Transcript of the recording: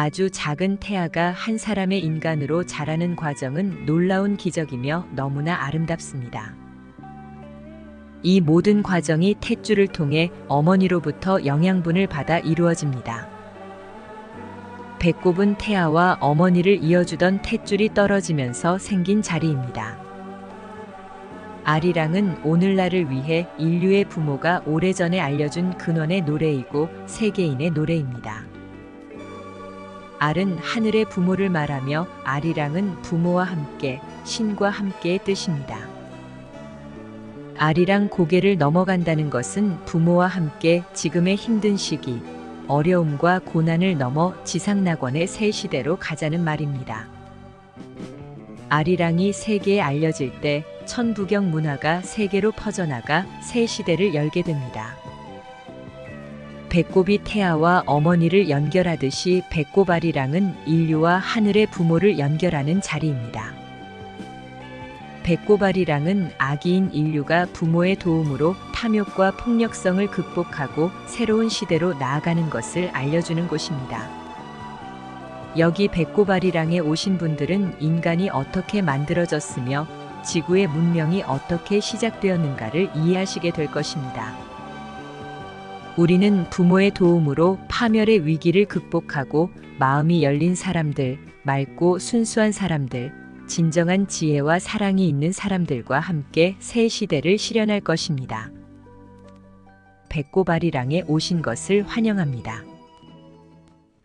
아주 작은 태아가 한 사람의 인간으로 자라는 과정은 놀라운 기적이며 너무나 아름답습니다. 이 모든 과정이 탯줄을 통해 어머니로부터 영양분을 받아 이루어집니다. 배꼽은 태아와 어머니를 이어주던 탯줄이 떨어지면서 생긴 자리입니다. 아리랑은 오늘날을 위해 인류의 부모가 오래전에 알려준 근원의 노래이고 세계인의 노래입니다. 알은 하늘의 부모를 말하며 아리랑은 부모와 함께 신과 함께의 뜻입니다. 아리랑 고개를 넘어간다는 것은 부모와 함께 지금의 힘든 시기, 어려움과 고난을 넘어 지상낙원의 새 시대로 가자는 말입니다. 아리랑이 세계에 알려질 때 천부경 문화가 세계로 퍼져나가 새 시대를 열게 됩니다. 배꼽이 태아와 어머니를 연결하듯이 배꼽아리랑은 인류와 하늘의 부모를 연결하는 자리입니다. 배꼽아리랑은 아기인 인류가 부모의 도움으로 탐욕과 폭력성을 극복하고 새로운 시대로 나아가는 것을 알려주는 곳입니다. 여기 배꼽아리랑에 오신 분들은 인간이 어떻게 만들어졌으며 지구의 문명이 어떻게 시작되었는가를 이해하시게 될 것입니다. 우리는 부모의 도움으로 파멸의 위기를 극복하고 마음이 열린 사람들, 맑고 순수한 사람들, 진정한 지혜와 사랑이 있는 사람들과 함께 새 시대를 실현할 것입니다. 배꼽아리랑에 오신 것을 환영합니다.